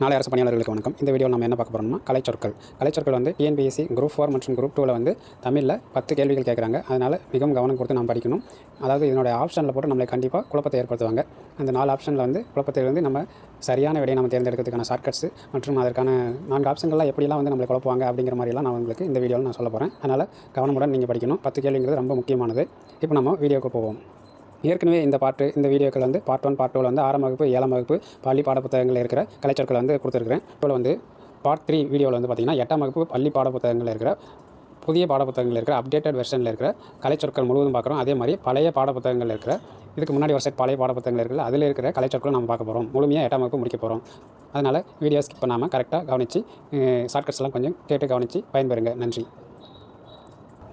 நாளை அரசு பணியாளர்களுக்கு வணக்கம். இந்த வீடியோவில் நம்ம என்ன பார்க்க போகிறோம்னா கலைச்சொற்கள். கலைச்சொற்கள் வந்து டிஎன்பிஎஸ்சி குரூப் ஃபோர் மற்றும் குரூப் டூவில் வந்து தமிழில் பத்து கேள்விகள் கேட்குறாங்க அதனால் மிகவும் கவனம் கொடுத்து நாம் படிக்கணும். அதாவது இதனுடைய ஆப்ஷனில் போட்டு நம்மளை கண்டிப்பாக குழப்பத்தை ஏற்படுத்துவாங்க. அந்த நாலு ஆப்ஷனில் வந்து குழப்பத்திலிருந்து நம்ம சரியான விடையை நம்ம தேர்ந்தெடுக்கிறதுக்கான ஷார்ட்கட்ஸ் மற்றும் அதற்கான நான்கு ஆப்ஷன்கள்லாம் எப்படிலாம் வந்து நம்மளை குழப்புவாங்க அப்படிங்கிற மாதிரிலாம் நான் உங்களுக்கு இந்த வீடியோவில் நான் சொல்ல போகிறேன் அதனால் கவனமுடன் நீங்கள் படிக்கணும். பத்து கேள்விங்கிறது ரொம்ப முக்கியமானது. இப்போ நம்ம வீடியோவுக்கு போவோம். ஏற்கனவே இந்த பாட்டு இந்த வீடியோக்கள் வந்து பார்ட் ஒன் பார்ட் டூவில் வந்து ஆறாம் வகுப்பு ஏழாம் வகுப்பு பள்ளி பாடப்புத்தகங்களில் இருக்கிற கலைச்சொற்களை வந்து கொடுத்துருக்குறேன். இப்போ வந்து பார்ட் த்ரீ வீடியோவில் வந்து பார்த்திங்கன்னா எட்டாம் வகுப்பு பள்ளி பாடப்புத்தகங்களில் இருக்கிற புதிய பாடப்புத்தகங்களில் இருக்கிற அப்டேட்டட் வெர்ஷனில் இருக்கிற கலைச்சொற்கள் முழுவதும் பார்க்குறோம் அதே மாதிரி பழைய பாடப்புத்தகங்களில் இருக்கிற இதுக்கு முன்னாடி ஒரு சைட் பழைய பாடப்புத்தகங்கள் இருக்கிற அதில் இருக்கிற கலைச்சொற்கள் நம்ம பார்க்க போகிறோம் முழுமையாக எட்டாம் வகுப்பு முடிக்க போகிறோம் அதனால் வீடியோ ஸ்கிப் பண்ணாமல் கரெக்டாக கவனித்து ஷார்ட்கட்ஸ்லாம் கொஞ்சம் கேட்டு கவனித்து பயன்பெறுங்க. நன்றி.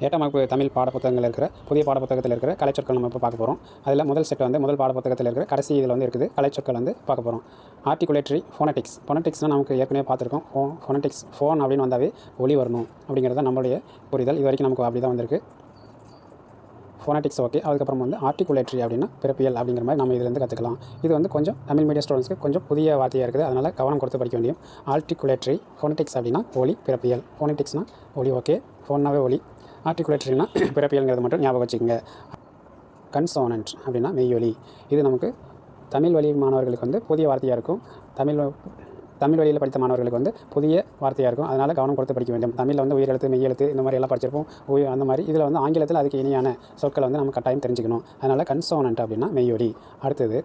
எட்டாம் வகுப்பு தமிழ் பாடப்புத்தகங்கள் இருக்கிற புதிய பாடப்புத்தகத்தில் இருக்கிற கலைச்சொற்கள் நம்ம இப்போ பார்க்க போகிறோம் அதில் முதல் செட் வந்து முதல் பாடப்புத்தகத்தில் இருக்கிற கடைசி இதில் வந்து இருக்குது கலைச்சொற்கள் வந்து பார்க்க போகிறோம் ஆர்டிகுலேட்டரி ஃபோனட்டிக்ஸ் ஃபோனட்டிக்ஸ்னால் நமக்கு ஏற்கனவே பார்த்துருக்கோம். ஃபோ ஃபோனட்டிக்ஸ் ஃபோன் அப்படின்னு வந்தாவே ஒளி வரணும் அப்படிங்கிறது தான் நம்மளுடைய புரிதல் இது வரைக்கும் நமக்கு அப்படி தான் வந்திருக்கு. ஃபோனட்டிக்ஸ் ஓகே அதுக்கப்புறம் வந்து ஆர்டிகுலேட்டரி அப்படின்னா பிறப்பியல் அப்படிங்கிற மாதிரி நம்ம இதுலேருந்து கற்றுக்கலாம் இது வந்து கொஞ்சம் தமிழ் மீடியம் ஸ்டூடெண்ட்ஸ்க்கு கொஞ்சம் புதிய வார்த்தையாக இருக்குது. அதனால் கவனம் கொடுத்து படிக்க வேண்டியும். ஆர்டிகுலேட்டரி ஃபோனட்டிக்ஸ் அப்படின்னா ஒளி பிறப்பியல். ஃபோனட்டிக்ஸ்னால் ஒளி ஓகே ஃபோன்னாவே ஒளி. ஆர்டிகுலேட்டரினா பிறப்பியல்ங்கிறது மட்டும் ஞாபகம் வச்சுக்கோங்க. கன்சோனன்ட் அப்படின்னா மெய்யொலி. இது நமக்கு தமிழ் வழி மாணவர்களுக்கு வந்து புதிய வார்த்தையாக இருக்கும். தமிழ் தமிழ் வழியில் படித்த மாணவர்களுக்கு வந்து புதிய வார்த்தையாக இருக்கும். அதனால் கவனம் கொடுத்து படிக்க வேண்டும். தமிழில் வந்து உயிரெழுத்து மெய்யெழுத்து இந்த மாதிரி எல்லாம் படிச்சிருப்போம். உயிர் அந்த மாதிரி இதில் வந்து ஆங்கிலத்தில் அதுக்கு இனியான சொற்களை வந்து நம்ம கட்டாயம் தெரிஞ்சுக்கணும். அதனால் கன்சோனன்ட் அப்படின்னா மெய்யொலி. அடுத்தது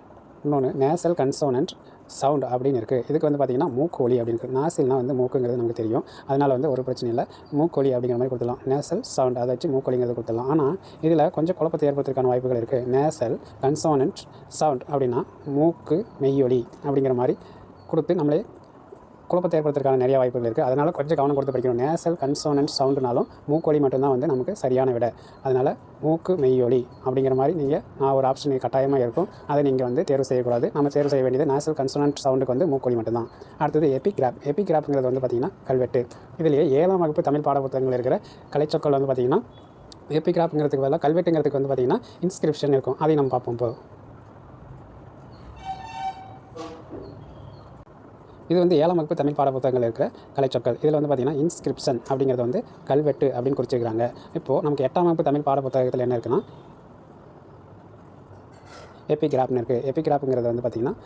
இன்னொன்று நேசல் கன்சோனன்ட் சவுண்ட் அப்படின்னு இருக்குது இதுக்கு வந்து பார்த்திங்கன்னா மூக்கோலி அப்படின்னு இருக்குது நாசில்னா வந்து மூக்குங்கிறது நமக்கு தெரியும். அதனால் வந்து ஒரு பிரச்சனை இல்லை. மூக்கோலி அப்படிங்கிற மாதிரி கொடுத்துடலாம். நேசல் சவுண்ட் அதை வச்சு மூக்கோலிங்கிறது கொடுத்துடலாம். ஆனால் இதில் கொஞ்சம் குழப்பத்தை ஏற்படுத்துறதுக்கான வாய்ப்புகள் இருக்குது நேசல் கன்சோனன்ட் சவுண்ட் அப்படின்னா மூக்கு மெய்யொலி அப்படிங்கிற மாதிரி கொடுத்து நம்மளே குழப்பத்தை ஏற்படுத்துறதுக்கான நிறைய வாய்ப்புகள் இருக்குது அதனால் கொஞ்சம் கவனம் கொடுத்து படிக்கணும். நேசல் கன்சோனன்ட் சவுண்டுனாலும் மூக்கொலி மட்டும்தான் வந்து நமக்கு சரியான விட. அதனால் மூக்கு மெய்யொலி அப்படிங்கிற மாதிரி நீங்கள் நான் ஒரு ஆப்ஷன் கட்டாயமாக இருக்கும். அதை நீங்கள் வந்து தேர்வு செய்யக்கூடாது. நம்ம தேர்வு செய்ய வேண்டியது நேசல் கன்சோனன்ட் சவுண்டுக்கு வந்து மூக்கொலி மட்டும்தான். அடுத்தது எபிகிராப் எபிகிராப்ங்கிறது வந்து பார்த்திங்கன்னா கல்வெட்டு. இதுலேயே ஏழாம் வகுப்பு தமிழ் பாடப்புத்தகங்கள் இருக்கிற கலைச்சொற்கள் வந்து பார்த்திங்கன்னா எபிகிராப்ங்கிறதுக்கு பதிலாக கல்வெட்டுங்கிறதுக்கு வந்து பார்த்திங்கன்னா இன்ஸ்கிரிப்ஷன் இருக்கும். அதை நம்ம பார்ப்போம் இப்போ. இது வந்து ஏழாம் வகுப்பு தமிழ் பாடப்புத்தகங்கள் இருக்கிற கலைச்சொற்கள். இதில் வந்து பார்த்திங்கன்னா இன்ஸ்கிரிப்ஷன் அப்படிங்கிறது வந்து கல்வெட்டு அப்படின்னு குறிச்சிருக்காங்க இப்போது நமக்கு எட்டாம் வகுப்பு தமிழ் பாடப்புத்தகத்தில் என்ன இருக்குன்னா எபிகிராப்னு இருக்குது எபிகிராப்புங்கிறது வந்து பார்த்திங்கன்னா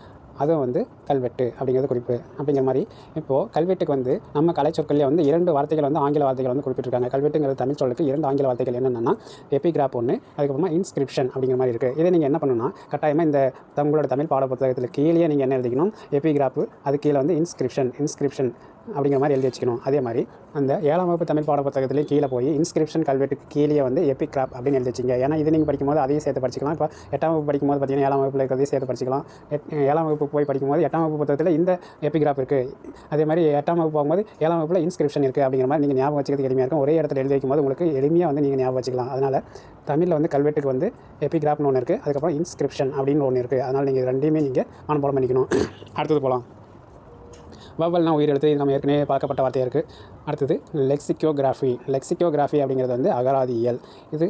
அதுவும் வந்து கல்வெட்டு அப்படிங்கிறது குறிப்பு. அப்படிங்கிற மாதிரி இப்போது கல்வெட்டுக்கு வந்து நம்ம கலைச்சொற்களில் வந்து இரண்டு வார்த்தைகள் வந்து ஆங்கில வார்த்தைகள் வந்து குறிப்பிட்டிருக்காங்க. கல்வெட்டுங்கிறது தமிழ் சொல்லுக்கு இரண்டு ஆங்கில வார்த்தைகள் என்னென்னா எபிகிராப் ஒன்று அதுக்கப்புறமா இன்ஸ்கிரிப்ஷன் அப்படிங்கிற மாதிரி இருக்குது இதை நீங்கள் என்ன பண்ணணும்னா கட்டாயமாக இந்த உங்களோட தமிழ் பாட புத்தகத்தில் கீழே நீங்கள் என்ன எழுதிக்கணும்? எபிகிராப்பு அது கீழே வந்து இன்ஸ்கிரிப்ஷன் இன்ஸ்கிரிப்ஷன் அப்படிங்கிற மாதிரி எழுதி வச்சுக்கணும். அதே மாதிரி அந்த ஏழாம் வகுப்பு தமிழ் பாட புத்தகத்துலேயே கீழே போய் இன்ஸ்கிரிப்ஷன் கல்வெட்டுக்கு கீழே வந்து எபிகிராப் அப்படின்னு எழுதி வச்சிங்க. ஏன்னா இது நீங்கள் படிக்கும்போது அதையும் சேர்த்து படிச்சிக்கலாம். இப்போ எட்டாம் வகுப்பு படிக்கும்போது பார்த்தீங்கன்னா ஏழாம் வகுப்பில் இருக்கிறதையும் சேர்த்து படிச்சிக்கலாம். ஏழாம் வகுப்பு போய் படிக்கும்போது எட்டாம் வகுப்பு புத்தகத்தில் இந்த எப்பிகிராப் இருக்குது அதே மாதிரி எட்டாம் வகுப்பு போகும்போது ஏழாம் வகுப்பில் இன்ஸ்கிரிப்ஷன் இருக்குது அப்படிங்கிற மாதிரி நீங்கள் ஞாபகம் வச்சுக்கிறது எளிமையாக இருக்கும். ஒரே இடத்துல எழுதி வைக்கும்போது உங்களுக்கு எளிமையாக வந்து நீங்கள் ஞாபகம் வச்சுக்கலாம். அதனால் தமிழில் வந்து கல்வெட்டுக்கு வந்து எப்பிகிராப்னு ஒன்று இருக்குது அதுக்கப்புறம் இன்ஸ்கிரிப்ஷன் அப்படின்னு ஒன்று இருக்குது அதனால் நீங்கள் ரெண்டையுமே நீங்கள் மனப்பாடம் பண்ணிக்கணும். அடுத்தது போகலாம் வவ்வல்னா உயிரெழுத்து இது நம்ம ஏற்கனவே பார்க்கப்பட்ட வார்த்தையாக இருக்குது அடுத்தது லெக்சிக்கோகிராஃபி லெக்சிக்கோகிராஃபி அப்படிங்கிறது வந்து அகராதியியல். இது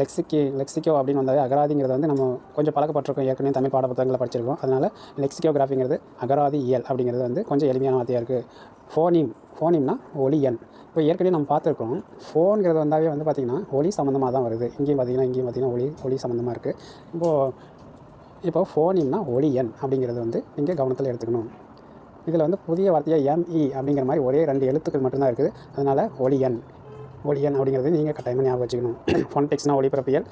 லெக்சிக்கி லெக்சிக்கோ அப்படின்னு வந்தாலே அகராதிங்கிறது வந்து நம்ம கொஞ்சம் பழக்கப்பட்டிருக்கோம். ஏற்கனவே தமிழ் பாட புத்தகங்களை படிச்சிருக்கோம். அதனால் லெக்சிக்கோகிராஃபிங்கிறது அகராதி இயல் அப்படிங்கிறது வந்து கொஞ்சம் எளிமையான வார்த்தையாக இருக்குது ஃபோனிம் ஃபோனிம்னா ஒளியன் இப்போ ஏற்கனவே நம்ம பார்த்துருக்கோம் ஃபோனுங்கிறது வந்தாவே வந்து பார்த்திங்கன்னா ஒலி சம்மந்தமாக தான் வருது. இங்கேயும் பார்த்திங்கன்னா இங்கேயும் பார்த்திங்கன்னா ஒலி ஒலி சம்மந்தமாக இருக்குது இப்போது இப்போ ஃபோனிம்னா ஒலியன் அப்படிங்கிறது வந்து நீங்கள் கவனத்தில் எடுத்துக்கணும். இதில் வந்து புதிய வார்த்தையாக எம்இ அப்படிங்கிற மாதிரி ஒரே ரெண்டு எழுத்துக்கள் மட்டும்தான் இருக்குது. அதனால் ஒளியன் ஒளியன் அப்படிங்கிறது நீங்கள் கட்டாயமாக ஞாபகம் வச்சுக்கணும். ஃபோனடிக்ஸ்னால் ஒளிபரப்பியல்.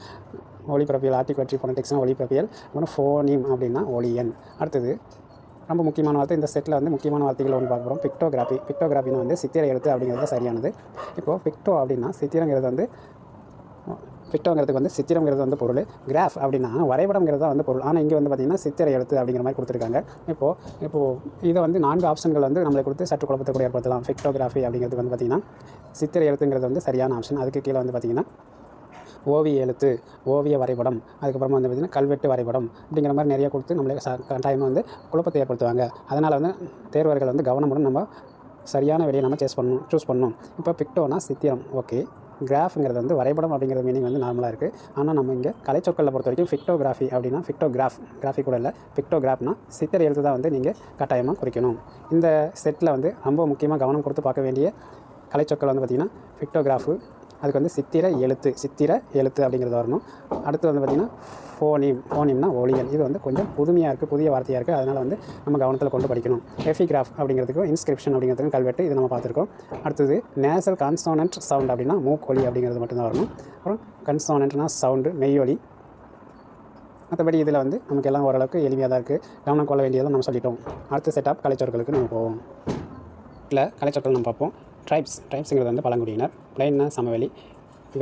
ஒளிபரப்பியல் ஆர்டிகுலேட்டரி ஃபோனடிக்ஸ்னால் ஒளிபரப்பியல். அப்புறம் ஃபோனிம் அப்படின்னா ஒளியன் அடுத்தது ரொம்ப முக்கியமான வார்த்தை இந்த செட்டில் வந்து முக்கியமான வார்த்தைகள் ஒன்று பார்க்க போகிறோம் பிக்டோகிராஃபி பிக்டோகிராஃபினா வந்து சித்திர எழுத்து அப்படிங்கிறது சரியானது. இப்போது பிக்டோ அப்படின்னா சித்திரங்கிறது வந்து பிக்டோங்கிறதுக்கு வந்து சித்திரங்கிறது வந்து பொருள். கிராஃப் அப்படின்னா வரைபடங்கிறது தான் வந்து பொருள். ஆனால் இங்கே வந்து பார்த்திங்கன்னா சித்திர எழுத்து அப்படிங்கிற மாதிரி கொடுத்துருக்காங்க. இப்போது இப்போது இதை வந்து நான்கு ஆப்ஷன்கள் வந்து நம்மளை கொடுத்து சற்று குழப்பத்தை கூட ஏற்படுத்தலாம். பிக்டோகிராஃபி அப்படிங்கிறது வந்து பார்த்திங்கன்னா சித்திர எழுத்துங்கிறது வந்து சரியான ஆப்ஷன் அதுக்கு கீழே வந்து பார்த்திங்கன்னா ஓவிய எழுத்து ஓவிய வரைபடம் அதுக்கப்புறமா வந்து பார்த்திங்கன்னா கல்வெட்டு வரைபடம் அப்படிங்கிற மாதிரி நிறைய கொடுத்து நம்மளுக்கு ச கட்டாயமாக வந்து குழப்பத்தை ஏற்படுத்துவாங்க. அதனால் வந்து தேர்வர்கள் வந்து கவனமுடன் நம்ம சரியான விடையை நம்ம சேஸ் பண்ணணும் சூஸ் பண்ணணும். இப்போ பிக்டோனா சித்திரம். ஓகே கிராஃப்ங்கிறது வந்து வரைபடம் அப்படிங்கிற மீனிங் வந்து நார்மலாக இருக்குது ஆனால் நம்ம இங்கே கலைச்சொற்களில் பொறுத்த வரைக்கும் ஃபிக்டோகிராஃபி அப்படின்னா ஃபிக்டோகிராஃப் கிராஃபி கூட இல்லை. ஃபிக்டோகிராஃப்னா சித்திரை எழுத்து தான் வந்து நீங்கள் கட்டாயமாக குறிக்கணும். இந்த செட்டில் வந்து ரொம்ப முக்கியமாக கவனம் கொடுத்து பார்க்க வேண்டிய கலைச்சொற்கள் வந்து பார்த்திங்கன்னா ஃபிக்டோகிராஃபு அதுக்கு வந்து சித்திர எழுத்து. சித்திர எழுத்து அப்படிங்கிறது வரணும். அடுத்து வந்து பார்த்திங்கன்னா ஃபோனிம் ஃபோனிம்னா ஒளியல் இது வந்து கொஞ்சம் புதுமையாக இருக்குது புதிய வார்த்தையாக இருக்குது அதனால் வந்து நம்ம கவனத்தில் கொண்டு படிக்கணும். எஃபிகிராஃப் அப்படிங்கிறதுக்கும் இன்ஸ்கிரிப்ஷன் அப்படிங்கிறதுக்கும் கல்வெட்டு இது நம்ம பார்த்துருக்கோம். அடுத்தது நேசல் கான்சோனன்ட் சவுண்ட் அப்படின்னா மூக்கொலி அப்படிங்கிறது மட்டும்தான் வரணும். அப்புறம் கன்சோனன்ட்னா சவுண்டு மெய்யொலி. மற்றபடி இதில் வந்து நமக்கு எல்லாம் ஓரளவுக்கு எளிமையாக தான் இருக்குது கவனம் கொள்ள வேண்டியதை நம்ம சொல்லிட்டோம். அடுத்த செட்டப் கலைச்சொற்களுக்கு நம்ம போவோம். இல்லை கலைச்சொற்கள் நம்ம பார்ப்போம். ட்ரைப்ஸ் ட்ரைப்ஸுங்கிறது வந்து பழங்குடியினர். பிளைன்னா சமவெளி.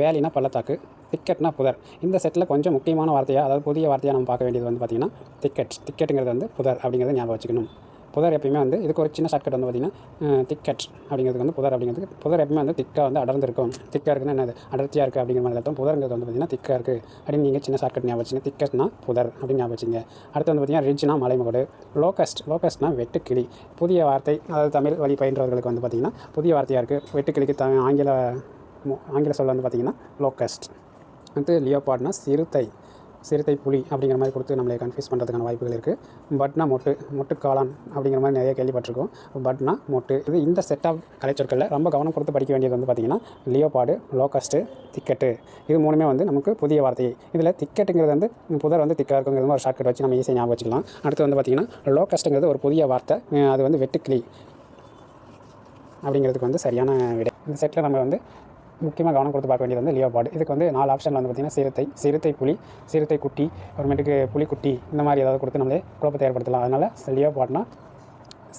வேலினா பள்ளத்தாக்கு. திக்கெட்னா புதர். இந்த செட்டில் கொஞ்சம் முக்கியமான வார்த்தையாக அதாவது புதிய வார்த்தையாக நம்ம பார்க்க வேண்டியது வந்து பார்த்திங்கன்னா திக்கெட் திக்கெட்டுங்கிறது வந்து புதர் அப்படிங்கிறத ஞாபகம் வச்சுக்கணும். புதர் எப்பயுமே வந்து இதுக்கு ஒரு சின்ன ஷார்ட்கட் வந்து பார்த்திங்கன்னா திக்கட் அப்படிங்கிறதுக்கு வந்து புதர் அப்படிங்கிறதுக்கு புதர் எப்பயுமே வந்து திக்காக வந்து அடர்ந்திருக்கும். திக்காக இருக்குன்னா என்னது? அடர்த்தியாக இருக்குது அப்படிங்கிற மாதிரி அர்த்தம். புதருங்கிறது வந்து பார்த்திங்கன்னா திக்காக இருக்குது அப்படின்னு நீங்கள் சின்ன ஷார்ட்கட் ஞாபகம் வச்சுங்க. திக்கட்னா புதர் அப்படின்னு ஞாபகம் வச்சுங்க. அடுத்து வந்து பார்த்திங்கன்னா ரிஜ்னா மலைமுகடு. லோகஸ்ட் லோக்கஸ்ட்னா வெட்டுக்கிளி. புதிய வார்த்தை அதாவது தமிழ் வழி பயின்றவர்களுக்கு வந்து பார்த்திங்கன்னா புதிய வார்த்தையாக இருக்குது வெட்டுக்கிளிக்கு த ஆங்கில மு- ஆங்கில சொல்ல வந்து பார்த்திங்கன்னா லோக்கஸ்ட் அடுத்து லியோபாட்னா சிறுத்தை. சிறுத்தை புலி அப்படிங்கிற மாதிரி கொடுத்து நம்மளை கன்ஃபியூஸ் பண்ணுறதுக்கான வாய்ப்புகள் இருக்குது பட்னா மொட்டு மொட்டு காளான் அப்படிங்கிற மாதிரி நிறைய கேள்விப்பட்டிருக்கோம். பட்னா மொட்டு இது இந்த செட் ஆஃப் கலைச்சொற்களில் ரொம்ப கவனம் கொடுத்து படிக்க வேண்டியது வந்து பார்த்திங்கன்னா லியோபாடு லோகஸ்ட்டு திக்கெட்டு இது மூணுமே வந்து நமக்கு புதிய வார்த்தை இதில் திக்கெட்டுங்கிறது வந்து புதர் வந்து திக்காக இருக்குங்கிறது ஒரு ஷார்ட்கட் வச்சு நம்ம ஈஸியாக ஞாபகம் வச்சுக்கலாம். அடுத்து வந்து பார்த்திங்கன்னா லோகஸ்ட்டுங்கிறது ஒரு புதிய வார்த்தை அது வந்து வெட்டுக்கிளி அப்படிங்கிறதுக்கு வந்து சரியான விடை. இந்த செட்டில் நம்ம வந்து முக்கியமாக கவனம் கொடுத்து பார்க்க வேண்டியது வந்து லியோபாடு இதுக்கு வந்து நாலு ஆப்ஷன் வந்து பார்த்திங்கன்னா சிறுத்தை சிறுத்தை புலி சிறுத்தை குட்டி அப்புறமேட்டுக்கு புலிக்குட்டி இந்த மாதிரி ஏதாவது கொடுத்து நம்மளே குழப்பத்தை ஏற்படுத்தலாம். அதனால் லியோபாட்னா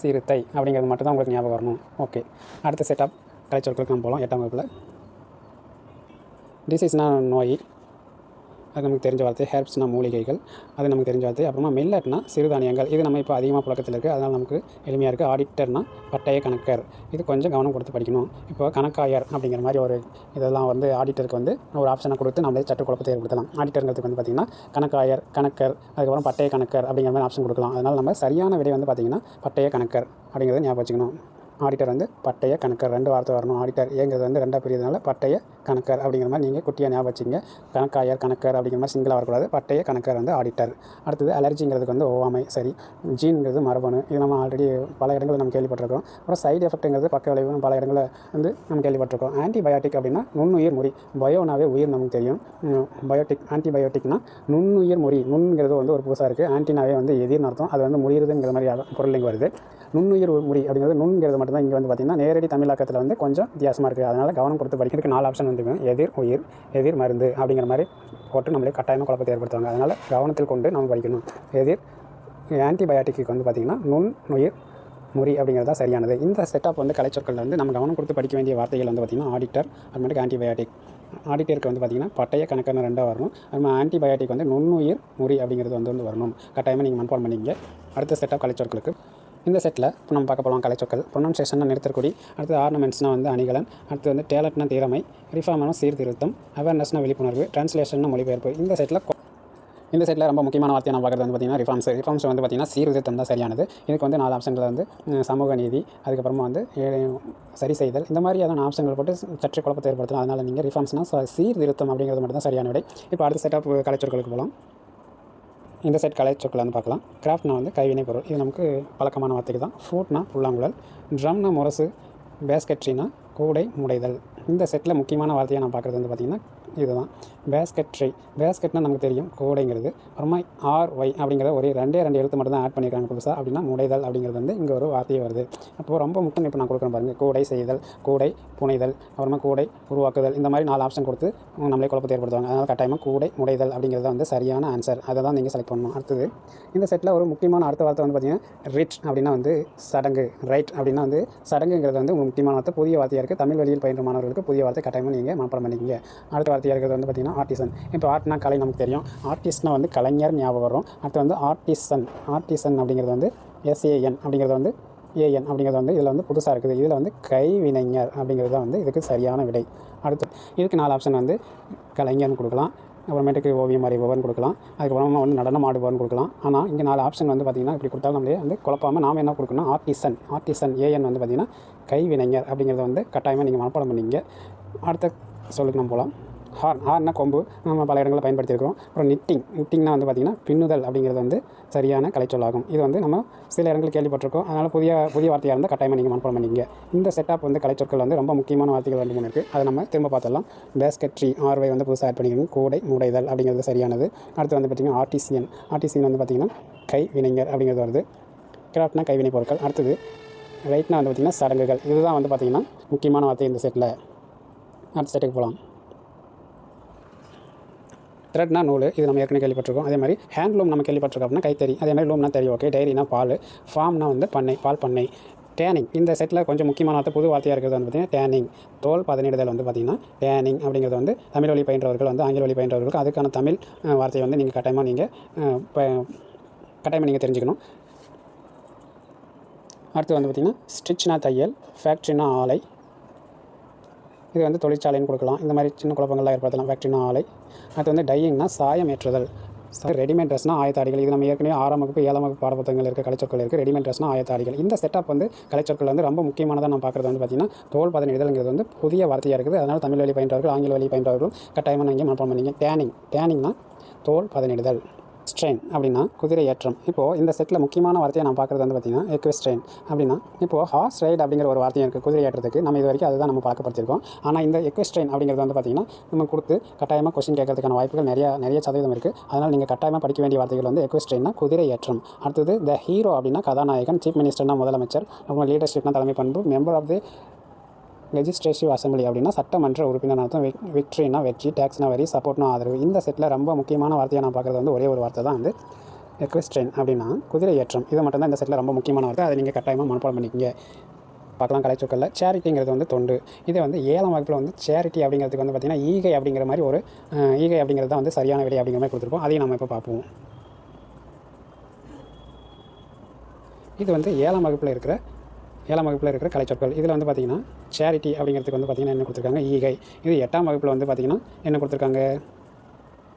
சிறுத்தை அப்படிங்கிறது மட்டும் தான் உங்களுக்கு ஞாபகம் வரணும். ஓகே அடுத்த செட்டப் கலைச்சொற்களுக்கு நம்ம போகலாம். எட்டாம் வகுப்பில். டிசீஸ்னால் நோய் அது நமக்கு தெரிஞ்ச வார்த்தை ஹெர்ப்ஸ்னா மூலிகைகள். அது நமக்கு தெரிஞ்ச வார்த்தை. அப்புறமா மில்லட்னா சிறுதானியங்கள். இது நம்ம இப்போ அதிகமாக புழக்கத்தில் இருக்குது அதனால் நமக்கு எளிமையாக இருக்குது ஆடிட்டர்னா பட்டய கணக்கர். இது கொஞ்சம் கவனம் கொடுத்து படிக்கணும். இப்போ கணக்காயர் அப்படிங்கிற மாதிரி ஒரு இதெல்லாம் வந்து ஆடிட்டருக்கு வந்து ஒரு ஆப்ஷனை கொடுத்து நம்மளே சட்ட குழப்பத்தை ஏற்படுத்தலாம். ஆடிட்டருங்கிறதுக்கு வந்து பார்த்திங்கன்னா கணக்காயர் கணக்கர் அதுக்கப்புறம் பட்டய கணக்கர் அப்படிங்கிற மாதிரி ஆப்ஷன் கொடுக்கலாம். அதனால் நம்ம சரியான விடை வந்து பார்த்திங்கன்னா பட்டய கணக்கர் அப்படிங்கிறத ஞாபகம் வச்சுக்கணும். ஆடிட்டர் வந்து பட்டய கணக்கர். ரெண்டு வார்த்தை வரணும். ஆடிட்டர் ஏங்கிறது வந்து ரெண்டாக பிரியதுனால பட்டய கணக்கர் அப்படிங்கிற மாதிரி நீங்கள் குட்டியாக ஞாபகம் வச்சுங்க கணக்காயர் கணக்கர் அப்படிங்கிற மாதிரி சிங்கிளாக வரக்கூடாது. பட்டைய கணக்கர் வந்து ஆடிட்டர் அடுத்தது அலர்ஜிங்கிறதுக்கு வந்து ஓவாமை சரி. ஜீன்ங்கிறது மரபணு. இது நம்ம ஆல்ரெடி பல இடங்களில் நம்ம கேள்விப்பட்டிருக்கோம் அப்புறம் சைடு எஃபெக்ட்டுங்கிறது பக்க விளைவு பல இடங்களில் வந்து நம்ம கேள்விப்பட்டிருக்கோம் ஆன்டிபயோட்டிக் அப்படின்னா நுண்ணுயிர் முறி. பயோனாவே உயிர் நமக்கு தெரியும். பயோட்டிக் ஆன்டிபயோட்டிக்னா நுண்ணுயிர் முறி. நுண்ங்கிறது வந்து ஒரு புதுசாக இருக்குது ஆன்டினாவே வந்து எதிர்னு அர்த்தம். அது வந்து முறியுதுங்கிற மாதிரி பொருள் இங்கே வருது. நுண்ணுயிர் முறி அப்படிங்கிறது நுண்ங்கிறது மட்டும்தான். இங்கே வந்து பார்த்திங்கன்னா நேரடி தமிழாக்கத்தில் வந்து கொஞ்சம் வித்தியாசமாக இருக்குது அதனால் கவனம் கொடுத்து படிக்கிறதுக்கு நாலு ஆப்ஷன் வந்து எதிர் உயிர் எதிர் மருந்து அப்படிங்கிற மாதிரி போட்டு நம்மளே கட்டாயமாக குழப்பத்தை ஏற்படுத்துவாங்க. அதனால் கவனத்தில் கொண்டு நம்ம படிக்கணும். எதிர் ஆன்டிபயோட்டிக்கு வந்து பார்த்திங்கன்னா நுண் நுயிர் முறி அப்படிங்கிறது தான் சரியானது. இந்த செட்டப் வந்து கலைச்சொற்களில் வந்து நம்ம கவனம் கொடுத்து படிக்க வேண்டிய வார்த்தைகள் வந்து பார்த்திங்கன்னா ஆடிட்டர் அப்புறமேட்டுக்கு ஆன்டிபயோட்டிக் ஆடிட்டருக்கு வந்து பார்த்திங்கன்னா பட்டய கணக்கான ரெண்டாக வரணும். அது ஆன்டிபயோட்டிக் வந்து நுண்ணுயிர் முறி அப்படிங்கிறது வந்து வந்து வரணும். கட்டாயமாக நீங்கள் மன்பான் பண்ணிங்க அடுத்த செட்டப் கலைச்சொற்களுக்கு இந்த செட்டில் இப்போ நம்ம பார்க்க போகலாம் கலைச்சொற்கள். ப்ரொனன்சியேஷன் நிறுத்தற்குடி. அடுத்து ஆர்னமெண்ட்ஸ்னால் வந்து அணிகலன். அடுத்து வந்து டேலட்னா திறமை. ரிஃபார்ம்னா சீர்திருத்தம். அவேர்னஸ்னா விழிப்புணர்வு. டிரான்ஸ்லேஷன்னா மொழிபெயர்ப்பு. இந்த செட்டில் இந்த செட்டில் ரொம்ப முக்கியமான வார்த்தையை நான் பார்க்குறது வந்து பார்த்திங்கன்னா ரிஃபார்ம்ஸ் ரிஃபார்ம்ஸ் வந்து பார்த்திங்கன்னா சீர்திருத்தம் தான் சரியானது. இதுக்கு வந்து நாலு ஆப்ஷன்கள் வந்து சமூக நீதி அதுக்கப்புறமா வந்து சரி செய்தல். இந்த மாதிரியான ஆப்ஷன்கள் போட்டு சற்று குழப்பத்தை ஏற்படுத்தலாம். அதனால் நீங்கள் ரிஃபார்ம்ஸ்னால் சீர்திருத்தம் அப்படிங்கிறது மட்டும் தான் சரியான விடை. இப்போ அடுத்த செட்டப் கலைச்சொற்களுக்கு போகலாம் இந்த செட் சொற்கள் வந்து பார்க்கலாம். கிராஃப்ட்னா வந்து கைவினை பொருள். இது நமக்கு பழக்கமான வார்த்தைக்கு தான். ஃபூட்னா புல்லாங்குழல். ட்ரம்னா முரசு. பேஸ்கெட்ரினா கூடை முடைதல். இந்த செட்டில் முக்கியமான வார்த்தையை நான் பார்க்குறது வந்து பார்த்திங்கன்னா இதுதான். பேஸ்கெட் ட்ரை பேஸ்கெட்னால் நமக்கு தெரியும் கூடைங்கிறது. அப்புறமா ஆர் ஒய் அப்படிங்கிற ஒரு ரெண்டே ரெண்டு எழுத்து மட்டும் தான் ஆட் பண்ணியிருக்காங்க புதுசாக அப்படின்னா முடைதல் அப்படிங்கிறது வந்து இங்கே ஒரு வார்த்தையே வருது. அப்போது ரொம்ப முக்கியம் இப்போ நான் கொடுக்குறேன் பாருங்கள் கூடை செய்தல் கூடை புனைதல் அப்புறமா கூடை உருவாக்குதல். இந்த மாதிரி நாலு ஆப்ஷன் கொடுத்து நம்மளே குழப்பத்தை ஏற்படுத்துவாங்க. அதனால் கட்டாயமாக கூடை முடைதல் அப்படிங்கிறது வந்து சரியான ஆன்சர் அதை தான் நீங்கள் செலக்ட் பண்ணணும். அடுத்தது இந்த செட்டில் ஒரு முக்கியமான அடுத்த வார்த்தை வந்து பார்த்தீங்கன்னா ரிட் அப்படின்னா வந்து சடங்கு. ரைட் அப்படின்னா வந்து சடங்குங்கிறது வந்து முக்கியமான வார்த்தை. புதிய வார்த்தையாக இருக்குது தமிழ் வழியில் பயின்ற மாணவர்களுக்கு புதிய வார்த்தை கட்டாயமாக நீங்கள் மனப்பாடம் பண்ணிக்கிங்க. அடுத்த வார்த்தை வார்த்தையாக இருக்கிறது வந்து பார்த்தீங்கன்னா ஆர்டிசன் இப்போ ஆர்ட்னா கலை நமக்கு தெரியும். ஆர்டிஸ்ட்னா வந்து கலைஞர் ஞாபகம் வரும். அடுத்து வந்து ஆர்டிசன் ஆர்டிசன் அப்படிங்கிறது வந்து எஸ்ஏஎன் அப்படிங்கிறது வந்து ஏஎன் அப்படிங்கிறது வந்து இதில் வந்து புதுசாக இருக்குது. இதில் வந்து கைவினைஞர் அப்படிங்கிறது தான் வந்து இதுக்கு சரியான விடை. அடுத்து இதுக்கு நாலு ஆப்ஷன் வந்து கலைஞர்னு கொடுக்கலாம். அப்புறமேட்டுக்கு ஓவியம் வரைபவர்னு கொடுக்கலாம். அதுக்கப்புறமா வந்து நடனம் ஆடுபவர்னு கொடுக்கலாம். ஆனால் இங்கே நாலு ஆப்ஷன் வந்து பார்த்திங்கன்னா இப்படி கொடுத்தாலும் நம்மளே வந்து குழப்பாமல் நாம் என்ன கொடுக்கணும் ஆர்டிசன் ஆர்டிசன் ஏஎன் வந்து பார்த்திங்கன்னா கைவினைஞர் அப்படிங்கிறத வந்து கட்டாயமாக நீங்கள் மனப்பாடம் பண்ணிங்க அடுத்த சொல்லுக்கு நம்ம போகலாம் ஹார்ன் ஹார்னா கொம்பு. நம்ம பல இடங்களில் பயன்படுத்தியிருக்கிறோம். அப்புறம் நிட்டிங் நிட்டிங்னா வந்து பார்த்திங்கன்னா பின்னுதல் அப்படிங்கிறது வந்து சரியான கலைச்சொல்லாகும். இது வந்து நம்ம சில இடங்களில் கேள்விப்பட்டிருக்கோம். அதனால் புதிய புதிய வார்த்தையாக இருந்தால் கட்டாயமாக நீங்கள் மனப்பாடம் பண்ணிங்க இந்த செட்டப் வந்து கலைச்சொற்கள் வந்து ரொம்ப முக்கியமான வார்த்தைகள் ரெண்டு மூணு இருக்குது அதை நம்ம திரும்ப பார்த்துடலாம். பேஸ்கெட்ரி ஆர்வை வந்து புதுசாக ஆட் பண்ணிக்கணும் கூடை முடைதல் அப்படிங்கிறது சரியானது. அடுத்து வந்து பார்த்திங்கன்னா ஆர்டிசியன் ஆர்டிசியன் வந்து பார்த்திங்கன்னா கை வினைஞர் அப்படிங்கிறது வருது. கிராஃப்ட்னா கைவினை பொருட்கள். அடுத்தது ரைட்னா வந்து பார்த்திங்கன்னா சடங்குகள். இதுதான் வந்து பார்த்திங்கன்னா முக்கியமான வார்த்தை இந்த செட்டில் அடுத்த செட்டுக்கு போகலாம் த்ரெட்னா நூல் இது நம்ம ஏற்கனவே கேள்விப்பட்டிருக்கோம். அதே மாதிரி ஹேண்ட்லூம் நம்ம கேள்விப்பட்டிருக்கோம் அப்படின்னா கைத்தறி. அதே மாதிரி லூம்னா தெரியும் ஓகே டைரினா பால். ஃபார்ம்னா வந்து பண்ணை பால் பண்ணை. டேனிங் இந்த செட்டில் கொஞ்சம் முக்கியமான வார்த்தை புது வார்த்தையாக இருக்கிறது வந்து பார்த்திங்கன்னா டேனிங் தோல் பதனிடுதல் வந்து பார்த்திங்கன்னா டேனிங் அப்படிங்கிறது வந்து தமிழ் வழி பயின்றவர்கள் வந்து ஆங்கில வழி பயின்றவர்களுக்கு அதுக்கான தமிழ் வார்த்தையை வந்து நீங்கள் கட்டாயமாக நீங்கள் கட்டாயமாக நீங்கள் தெரிஞ்சுக்கணும். அடுத்து வந்து பார்த்திங்கன்னா ஸ்டிச்னா தையல் ஃபேக்ட்ரினா ஆலை. இது வந்து தொழிற்சாலைன்னு கொடுக்கலாம். இந்த மாதிரி சின்ன குழப்பங்கள்லாம் ஏற்படுத்தலாம். ஃபேக்ட்ரினா ஆலை. அடுத்து வந்து டையிங்னா சாயம் ஏற்றுதல் ரெடிமேட் ட்ரெஸ்னா ஆயத்தாடிகள். இது நம்ம ஏற்கனவே ஆறாம் வகுப்பு ஏழாம் வகுப்பு பாடப்புத்தகங்கள் இருக்குது கலைச்சொற்கள் இருக்குது ரெடிமேட் ட்ரெஸ்னா ஆயத்தாடிகள். இந்த செட்டப் வந்து கலைச்சொற்கள் வந்து ரொம்ப முக்கியமானதாக நான் பார்க்குறது வந்து பார்த்திங்கன்னா தோல் பதனிடுதல்ங்கிறது வந்து புதிய வார்த்தையாக இருக்குது. அதனால் தமிழ் வழி பயின்றவர்கள் ஆங்கில வழி பயின்றவர்களும் கட்டாயமாக நீங்கள் மனப்பாடம் பண்ணிங்க. டேனிங் டேனிங்னா தோல் பதனிடுதல் ஸ்ட்ரெயின் அப்படின்னா குதிரை ஏற்றம். இப்போது இந்த செட்டில் முக்கியமான வார்த்தையை நான் பார்க்குறது வந்து பார்த்திங்கன்னா எக்வெஸ்ட்ரெயின் அப்படின்னா இப்போது ஹார்ஸ் ரைட் அப்படிங்கிற ஒரு வார்த்தையும் இருக்குது குதிரை ஏற்றத்துக்கு நம்ம இது வரைக்கும் அதுதான் நம்ம பழக்கப்படுத்திருக்கோம் ஆனால் இந்த எக்வெஸ்ட்ரெயின் அப்படிங்கிறது வந்து பார்த்திங்கன்னா நம்ம கொடுத்து கட்டாயமாக கொஸ்டின் கேட்கறதுக்கான வாய்ப்புகள் நிறைய நிறைய சதவீதம் இருக்குது அதனால் நீங்கள் கட்டாயமாக படிக்க வேண்டிய வார்த்தைகள் வந்து எக்வெஸ்ட்ரெயின்னா குதிரை ஏற்றம். அடுத்தது த ஹீரோ அப்படின்னா கதாநாயகன் சீஃப் மினிஸ்டர்னா முதலமைச்சர் நம்ம லீடர்ஷிப்னா தலைமை பண்பு member of the legislative assembly அப்படின்னா சட்டமன்ற உறுப்பினர் அர்த்தம் விக்ட்ரினா வெற்றி டேக்ஸ்னா வரி சப்போர்ட்னா ஆதரவு. இந்த செட்டில் ரொம்ப முக்கியமான வார்த்தையாக நான் பார்க்குறது வந்து ஒரே ஒரு வார்த்தை தான். வந்து எக்வெஸ்ட்ரெயின் அப்படின்னா குதிரை ஏற்றம். இது மட்டும்தான் இந்த செட்டில் ரொம்ப முக்கியமான வார்த்தை. அதை நீங்கள் கட்டாயமாக மனப்பாடம் பண்ணிக்கிங்க. பார்க்கலாம் கலைச்சொற்களில் சேரிட்டிங்கிறது வந்து தொண்டு. இதே வந்து ஏழாம் வகுப்பில் வந்து சேரிட்டி அப்படிங்கிறதுக்கு வந்து பார்த்திங்கன்னா ஈகை அப்படிங்கிற மாதிரி ஒரு ஈகை அப்படிங்கிறது தான் வந்து சரியான விலை அப்படிங்கிற மாதிரி கொடுத்துருப்போம் அதையும் நம்ம இப்போ பார்ப்போம். இது வந்து ஏழாம் வகுப்பில் இருக்கிற ஏழாம் வகுப்பில் இருக்கிற கலைச்சொற்கள். இதில் வந்து பார்த்திங்கன்னா சேரிட்டி அப்படிங்கிறதுக்கு வந்து பார்த்திங்கன்னா என்ன கொடுத்துருக்காங்க? ஈகை. இது எட்டாம் வகுப்பில் வந்து பார்த்திங்கன்னா என்ன கொடுத்துருக்காங்க?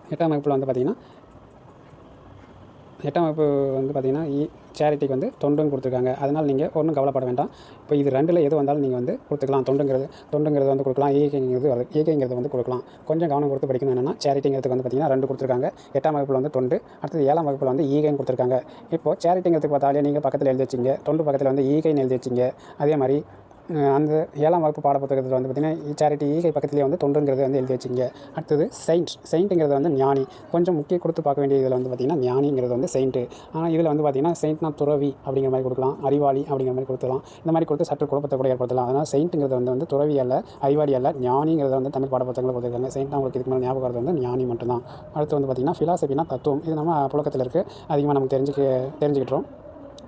எட்டாம் வகுப்பில் வந்து பார்த்திங்கன்னா எட்டாம் வகுப்பு வந்து பார்த்திங்கன்னா சேரிட்டிக்கு வந்து தொண்டுன்னு கொடுத்துருக்காங்க. அதனால் நீங்கள் ஒன்றும் கவலைப்பட வேண்டாம். இப்போ இது ரெண்டில் எது வந்தாலும் நீங்கள் வந்து கொடுத்துக்கலாம். தொண்டுங்கிறது தொண்டுங்கிறது வந்து கொடுக்கலாம். இயக்கங்கிறது வருது ஈகைங்கிறது வந்து கொடுக்கலாம். கொஞ்சம் கவனம் கொடுத்து படிக்கணும். என்னென்னா சேரிட்டிங்கிறதுக்கு வந்து பார்த்திங்கன்னா ரெண்டு கொடுத்துருக்காங்க. எட்டாம் வகுப்பில் வந்து தொண்டு அடுத்தது ஏழாம் வகுப்பில் வந்து ஈகைன்னு கொடுத்துருக்காங்க. இப்போது சேரிட்டிங்கிறதுக்கு பார்த்தாலே நீங்கள் பக்கத்தில் எழுதி வச்சிங்க தொண்டு பக்கத்தில் வந்து ஈகைன்னு எழுதி வச்சிங்க. அதே மாதிரி அந்த ஏழாம் வகுப்பு பாடப்புத்தகத்தில் வந்து பார்த்திங்கன்னா சேரிட்டி ஈகை பக்கத்துலேயே வந்து தொண்டுங்கிறது வந்து எழுதி வச்சிங்க. அடுத்தது செயின்ட் செயின்ட்டுங்கிறது வந்து ஞானி. கொஞ்சம் முக்கிய கொடுத்து பார்க்க வேண்டிய இதில் வந்து பார்த்திங்கன்னா ஞானிங்கிறது வந்து செயின்ட்டு ஆனால் இதில் வந்து பார்த்திங்கன்னா செயின்ட்னா துறவி அப்படிங்கிற மாதிரி கொடுக்கலாம். அறிவாளி அப்படிங்கிற மாதிரி கொடுத்துலாம் இந்த மாதிரி கொடுத்து சற்று குழப்பத்தை கூட ஏற்படுத்தலாம். அதனால் செயின்ட்டுங்கிறது வந்து வந்து துறவி அல்ல அறிவாளி அல்ல ஞானிங்கிறத வந்து தமிழ் பாடப்புத்தகங்கள் கொடுத்துருக்காங்க. செயின்ட்னா உங்களுக்கு இதுக்கு மேலே ஞாபகம் வந்து ஞானி மட்டும்தான். அடுத்து வந்து பார்த்திங்கன்னா ஃபிலாசபினா தத்துவம். இது நம்ம புழக்கத்தில் இருக்குது அதிகமாக நமக்கு தெரிஞ்சுக்க தெரிஞ்சுக்கிட்டோம்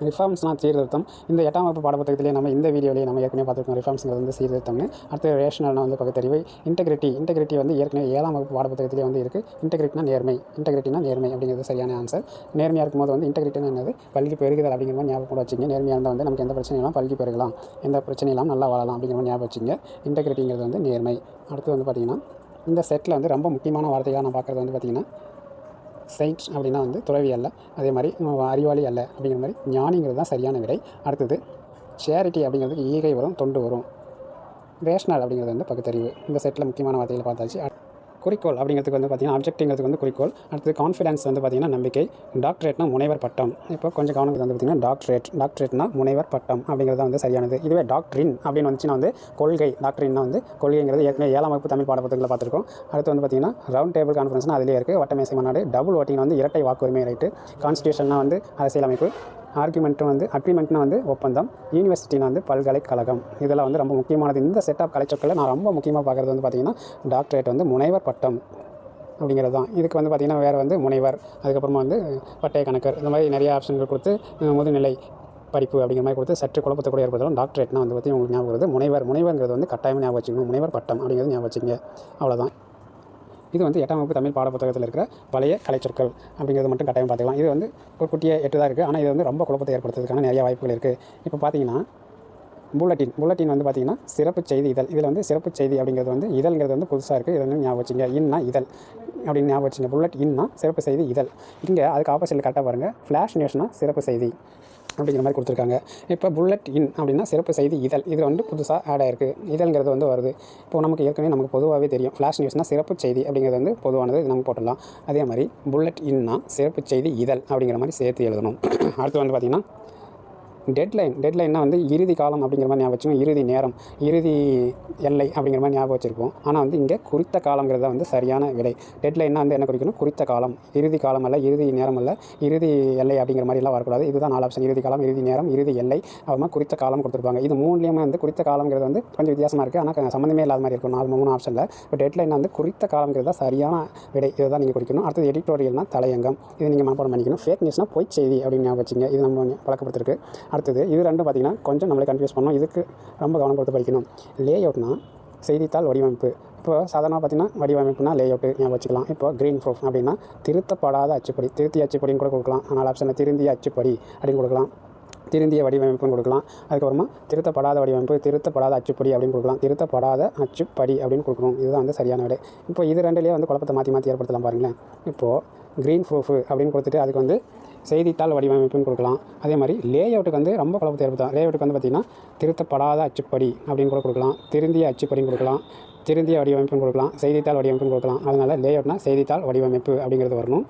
ரிஃபார்ம்ஸ்னா சீர்திருத்தம். இந்த எட்டாம் வகுப்பு பாடப்புத்தகத்திலே நம்ம இந்த வீடியோலேயே நம்ம ஏற்கனவே பார்த்துருக்கோம் ரிஃபார்ம்ஸ்ங்கிறது வந்து சீர்திருத்தம்னு. அடுத்து ரேஷனல்னா வந்து பகுத்தறிவு. இன்டெகிரிட்டி இன்டெகிரிட்டி வந்து ஏற்கனவே ஏழாம் வகுப்பு பாடப்புத்தகத்திலே வந்து இருக்குது இன்டெகிரிட்டினா நேர்மை. இன்டெகிரிட்டினா நேர்மை அப்படிங்கிறது சரியான ஆன்சர் நேர்மையாக இருக்கும்போது வந்து இன்டெகிரிட்டினா என்னது? பல்கி பெருகுதல் அப்படிங்கிற மாதிரி ஞாபகம் கூட வச்சுங்க. நேர்மையாக இருந்தால் வந்து நமக்கு எந்த பிரச்சனையெல்லாம் பல்கி பெருகலாம். எந்த பிரச்சனையெல்லாம் நல்லா வாழலாம் அப்படிங்கிற மாதிரி ஞாபகம் வச்சுங்க. இன்டெகிரிட்டிங்கிறது வந்து நேர்மை. அடுத்து வந்து பார்த்திங்கன்னா இந்த செட்டில் வந்து ரொம்ப முக்கியமான வார்த்தையாக நான் பார்க்குறது வந்து பார்த்திங்கன்னா செயின்ட் அப்படின்னா வந்து துறவி அல்ல. அதே மாதிரி அறிவாளி அல்ல அப்படிங்கிற மாதிரி ஞானிங்கிறது தான் சரியான விடை. அடுத்தது சேரிட்டி அப்படிங்கிறதுக்கு ஈகை வரும் தொண்டு வரும். ரேஷனல் அப்படிங்கிறது வந்து பகுத்தறிவு. இந்த செட்டில் முக்கியமான வார்த்தைகளை பார்த்தாச்சு. குறிக்கோள் அப்படிங்கிறதுக்கு வந்து பார்த்திங்கன்னா ஆப்ஜெக்ட்டுங்கிறதுக்கு வந்து குறிக்கோள். அடுத்தது கான்ஃபிடன்ஸ் வந்து பார்த்திங்கன்னா நம்பிக்கை. டாக்டரேட்னா முனைவர் பட்டம். இப்போ கொஞ்சம் கவனத்துக்கு வந்து பார்த்திங்கன்னா டாக்டரேட் டாக்டரேட்னா முனைவர் பட்டம் அப்படிங்கிறது வந்து சரியானது. இதுவே டாக்டரின் அப்படின்னு வந்துச்சுன்னா வந்து கொள்கை. டாக்டரின்னா வந்து கொள்கைங்கிறது ஏற்கனவே ஏழாம் வகுப்பு தமிழ் பாடப்புத்தகத்தில் பார்த்துருக்கோம். அடுத்து வந்து பார்த்திங்கன்னா ரவுண்ட் டேபிள் கான்ஃபரன்ஸ்னா அதிலே இருக்குது வட்டமேசை மாநாடு. டபுள் ஓட்டிங் வந்து இரட்டை வாக்குரிமை ரைட்டு. கான்ஸ்டியூஷன்னா வந்து அரசியலமைப்பு. ஆர்குமெண்ட்டும் வந்து அக்ரிமெண்ட்னா வந்து ஒப்பந்தம். யூனிவர்சிட்டினா வந்து பல்கலைக்கழகம். இதெல்லாம் வந்து ரொம்ப முக்கியமானது. இந்த செட் ஆஃப் கலைச்சொற்களை நான் ரொம்ப முக்கியமாக பார்க்குறது வந்து பார்த்திங்கன்னா டாக்டரேட் வந்து முனைவர் பட்டம் அப்படிங்கிறது தான். இதுக்கு வந்து பார்த்திங்கன்னா வேறு வந்து முனைவர் அதுக்கப்புறமா வந்து பட்டய கணக்கர் இந்த மாதிரி நிறைய ஆப்ஷன்கள் கொடுத்து முதுநிலை படிப்பு அப்படிங்கிற மாதிரி கொடுத்து சற்று குழப்பத்தை கூட ஏற்படுத்தலாம். டாக்டரேட்னா வந்து பார்த்திங்கன்னா உங்களுக்கு ஞாபகம் வருது. முனைவர் முனைவர்ங்கிறது வந்து கட்டாயமாக ஞாபகம் வச்சுக்கணும். முனைவர் பட்டம் அப்படிங்கிறது ஞாபகம் வச்சுங்க அவ்வளோதான் இது வந்து எட்டாம் வகுப்பு தமிழ் பாடப்புத்தகத்தில் இருக்கிற பழைய கலைச்சொற்கள் அப்படிங்கிறது மட்டும் கட்டாயம் பார்த்துக்கலாம். இது வந்து ஒரு குட்டிய எட்டு தான் இருக்குது ஆனால் இது வந்து ரொம்ப குழப்பத்தை ஏற்படுத்துறதுக்கான நிறைய வாய்ப்புகள் இருக்குது இப்போ பார்த்தீங்கன்னா புல்லட்டின் புல்லட்டின் வந்து பார்த்திங்கன்னா சிறப்பு செய்தி இதழ். இதில் வந்து சிறப்பு செய்தி அப்படிங்கிறது வந்து இதழ்ங்கிறது வந்து புதுசாக இருக்குது இதை வந்து ஞாபகம் வச்சுங்க. இன்னா இதழ் அப்படின்னு ஞாபகம் வச்சுங்க. புல்லட் இன்னா சிறப்பு செய்தி இதழ். இங்கே அதுக்கு ஆப்போசிட்டில் கரெக்டாக பாருங்கள் ஃப்ளாஷ் நியூஸ்னால் சிறப்பு செய்தி. அப்படிங்கிற மாதிரி கொடுத்துருக்காங்க. இப்போ புல்லட் இன் அப்படின்னா சிறப்பு செய்தி இதழ். இது வந்து புதுசாக ஆட் ஆயிருக்கு. இதழ்ங்கிறது வந்து வருது. இப்போ நமக்கு ஏற்கனவே நமக்கு பொதுவாகவே தெரியும். ஃப்ளாஷ் நியூஸ்னால் சிறப்பு செய்தி அப்படிங்கிறது வந்து பொதுவானது. இது நம்ம போட்டுடலாம். அதே மாதிரி புல்லட் இன்னா சிறப்பு செய்தி இதழ் அப்படிங்கிற மாதிரி சேர்த்து எழுதணும். அடுத்து வந்து பார்த்திங்கன்னா டெட்லைன் டெட்லைன்னா வந்து இறுதி காலம் அப்படிங்கிற மாதிரி ஞாபகம் வச்சுக்கோங்க. இறுதி நேரம் இறுதி எல்லை அப்படிங்கிற மாதிரி ஞாபகம் வச்சுருப்போம். ஆனால் வந்து இங்கே குறித்த காலங்கிறது தான் வந்து சரியான விடை. டெட்லைன்னா வந்து என்ன குறிக்கணும்? குறித்த காலம். இறுதி காலம் அல்ல இறுதி நேரம் அல்ல இறுதி எல்லை அப்படிங்கிற மாதிரிலாம் வரக்கூடாது. இதுதான் நாலு ஆப்ஷன் இறுதி காலம் இறுதி நேரம் இறுதி எல்லை. அப்புறமா குறித்த காலம் கொடுத்துருப்பாங்க. இது மூணுலேயுமே வந்து குறித்த காலங்கிறது வந்து கொஞ்சம் வித்தியாசமாக இருக்குது ஆனால் சம்மந்தமே இல்லாத மாதிரி இருக்கும். நாலு மூணு ஆப்ஷனில் இப்போ டெட்லைன் வந்து குறித்த காலங்கிறது தான் சரியான விடை. இதை தான் நீங்கள் குறிக்கணும். அடுத்தது எடிட்டோரியல்னா தலையங்கம். இது நீங்கள் மனப்பாடம் பண்ணிக்கணும். ஃபேக் நியூஸ்னால் பொய் செய்தி அப்படின்னு ஞாபகம் வச்சுங்க இது நம்ம பழக்கப்படுத்திருக்கு. அடுத்தது இது ரெண்டும் பார்த்தீங்கன்னா கொஞ்சம் நம்மளை கன்ஃபியூஸ் பண்ணணும். இதுக்கு ரொம்ப கவனம் கொடுத்து படிக்கணும். லே அவுட்னா செய்தித்தாள் வடிவமைப்பு. இப்போ சாதாரணமாக பார்த்தீங்கன்னா வடிவமைப்புனா லே அவுட்டு ஞாபகம் வச்சுக்கலாம். இப்போ க்ரீன் ப்ரூஃப் அப்படின்னா திருத்தப்படாத அச்சுப்படி திருத்தி அச்சுப்படின்னு கூட கொடுக்கலாம். ஆனால் ஆப்ஷனில் திருந்திய அச்சுப்படி அப்படின்னு கொடுக்கலாம். திருந்திய வடிவமைப்புன்னு கொடுக்கலாம். அதுக்கப்புறமா திருத்தப்படாத வடிவமைப்பு திருத்தப்படாத அச்சுப்படி அப்படின்னு கொடுக்கலாம். திருத்தப்படாத அச்சுப்படி அப்படின்னு கொடுக்கணும். இதுதான் வந்து சரியான விடை. இப்போ இது ரெண்டுலேயே வந்து குழப்பத்தை மாற்றி மாற்றி ஏற்படுத்தலாம் பாருங்களேன். இப்போது க்ரீன் ப்ரூஃபு அப்படின்னு கொடுத்துட்டு அதுக்கு வந்து செய்தித்தாள் வடிவமைப்புன்னு கொடுக்கலாம். அதே மாதிரி லே அவுட்டுக்கு வந்து ரொம்ப குழப்பத்தை ஏற்படுத்தும். லே அவுட்டுக்கு வந்து பார்த்திங்கன்னா திருத்தப்படாத அச்சுப்படி அப்படின்னு கூட கொடுக்கலாம். திருந்திய அச்சுப்படின்னு கொடுக்கலாம். திருந்திய வடிவமைப்புன்னு கொடுக்கலாம். செய்தித்தாள் வடிவமைப்புன்னு கொடுக்கலாம். அதனால் லே அவுட்னா செய்தித்தாள் வடிவமைப்பு அப்படிங்கிறது வரணும்.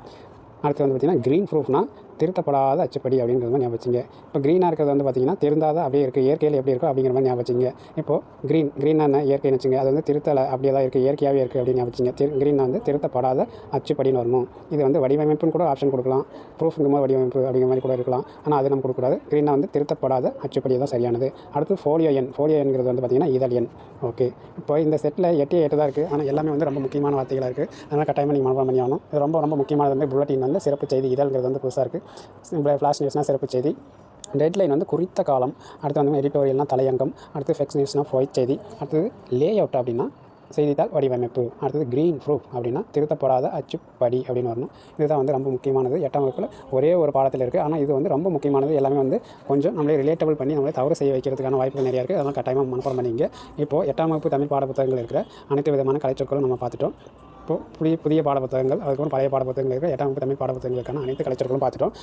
அடுத்து வந்து பார்த்திங்கன்னா க்ரீன் ப்ரூஃப்னா திருத்தப்படாத அச்சுப்படி அப்படிங்கிறது மாதிரி ஞாபகம் வச்சுங்க இப்போ க்ரீனாக இருக்கிறது வந்து பார்த்திங்கன்னா திருந்தாத அப்படியே இருக்குது இயற்கையில் எப்படி இருக்கோ அப்படிங்கிற மாதிரி ஞாபகம் வச்சுங்க இப்போது க்ரீன் க்ரீனான இயற்கைன்னு வச்சுங்க. அது வந்து திருத்தலை அப்படியே தான் இருக்குது இயற்கையாகவே இருக்குது அப்படின்னு ஞாபகம் வச்சுங்க திரு க்ரீனாக வந்து திருத்தப்படாத அச்சுப்படின்னு வரணும் இது வந்து வடிவமைப்புன்னு கூட ஆப்ஷன் கொடுக்கலாம். ப்ரூஃப்ங்கும் போது வடிவமைப்பு அப்படிங்கிற மாதிரி கூட இருக்கலாம். ஆனால் அது நம்ம கொடுக்கக்கூடாது. க்ரீனாக வந்து திருத்தப்படாத அச்சுப்படி தான் சரியானது. அடுத்து ஃபோலியோ எண். ஃபோலியோ எண்கிறது வந்து பார்த்திங்கன்னா இதழ் எண். ஓகே இப்போ இந்த செட்டில் எட்டே எட்டு தான் இருக்குது ஆனால் எல்லாமே வந்து ரொம்ப முக்கியமான வார்த்தைகளாக இருக்குது அதனால் கட்டாயமாக நீங்கள் மனப்பாடம் பண்ணி ஆகணும். இது ரொம்ப ரொம்ப முக்கியமானது வந்து புல்லட்டின் வந்து சிறப்பு செய்தி இதழ்ங்கிறது வந்து புதுசாக இருக்குது ஃப்ளாஷ் நியூஸ்னால் சிறப்பு செய்தி. டெட்லைன் வந்து குறித்த காலம். அடுத்து வந்து எடிட்டோரியல்னால் தலையங்கம். அடுத்து ஃபெக்ஸ் நியூஸ்னால் ஃபொய்ட் செய்தி. அடுத்தது லே அவுட் அப்படின்னா செய்தித்தாள் வடிவமைப்பு. அடுத்தது க்ரீன் ப்ரூஃப் அப்படின்னா திருத்தப்படாத அச்சுப்படி அப்படின்னு வரணும். இதுதான் வந்து ரொம்ப முக்கியமானது. எட்டாம் வகுப்பில் ஒரே ஒரு பாடத்தில் இருக்குது ஆனால் இது வந்து ரொம்ப முக்கியமானது. எல்லாமே வந்து கொஞ்சம் நம்மளே ரிலேட்டபிள் பண்ணி நம்மளே தவறு செய்ய வைக்கிறதுக்கான வாய்ப்புகள் நிறையா இருக்குது அதெல்லாம் கட்டாயமாக மனப்பாடம் பண்ணிங்க இப்போது எட்டாம் வகுப்பு தமிழ் பாட புத்தகங்கள் இருக்கிற அனைத்து விதமான கலைச்சொற்களும் நம்ம பார்த்துட்டோம். இப்போது புதிய புதிய பாட புத்தகங்கள் அதுக்கப்புறம் பழைய பாடப்புத்தகங்கள் இருக்கிற எட்டாம் வகுப்பு தமிழ் பாடப்புத்தகங்களுக்கான அனைத்து கலைச்சொற்களும் பார்த்துட்டோம்.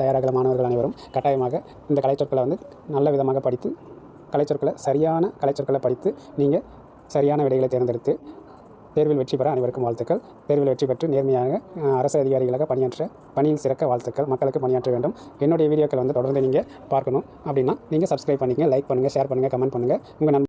தயாராகிற மாணவர்கள் அனைவரும் கட்டாயமாக இந்த கலைச்சொற்களை வந்து நல்ல விதமாக படித்து கலைச்சொற்களை சரியான கலைச்சொற்களை படித்து நீங்கள் சரியான விடைகளை தேர்ந்தெடுத்து தேர்வில் வெற்றி பெற அனைவருக்கும் வாழ்த்துக்கள். தேர்வில் வெற்றி பெற்று நேர்மையாக அரசு அதிகாரிகளாக பணியாற்ற பணியில் சிறக்க வாழ்த்துக்கள். மக்களுக்கு பணியாற்ற வேண்டும். என்னுடைய வீடியோக்கள் வந்து தொடர்ந்து நீங்கள் பார்க்கணும். அப்படின்னா நீங்கள் சப்ஸ்கிரைப் பண்ணிக்கங்க லைக் பண்ணுங்கள் ஷேர் பண்ணுங்கள் கமெண்ட் பண்ணுங்கள் உங்கள் நண்பர்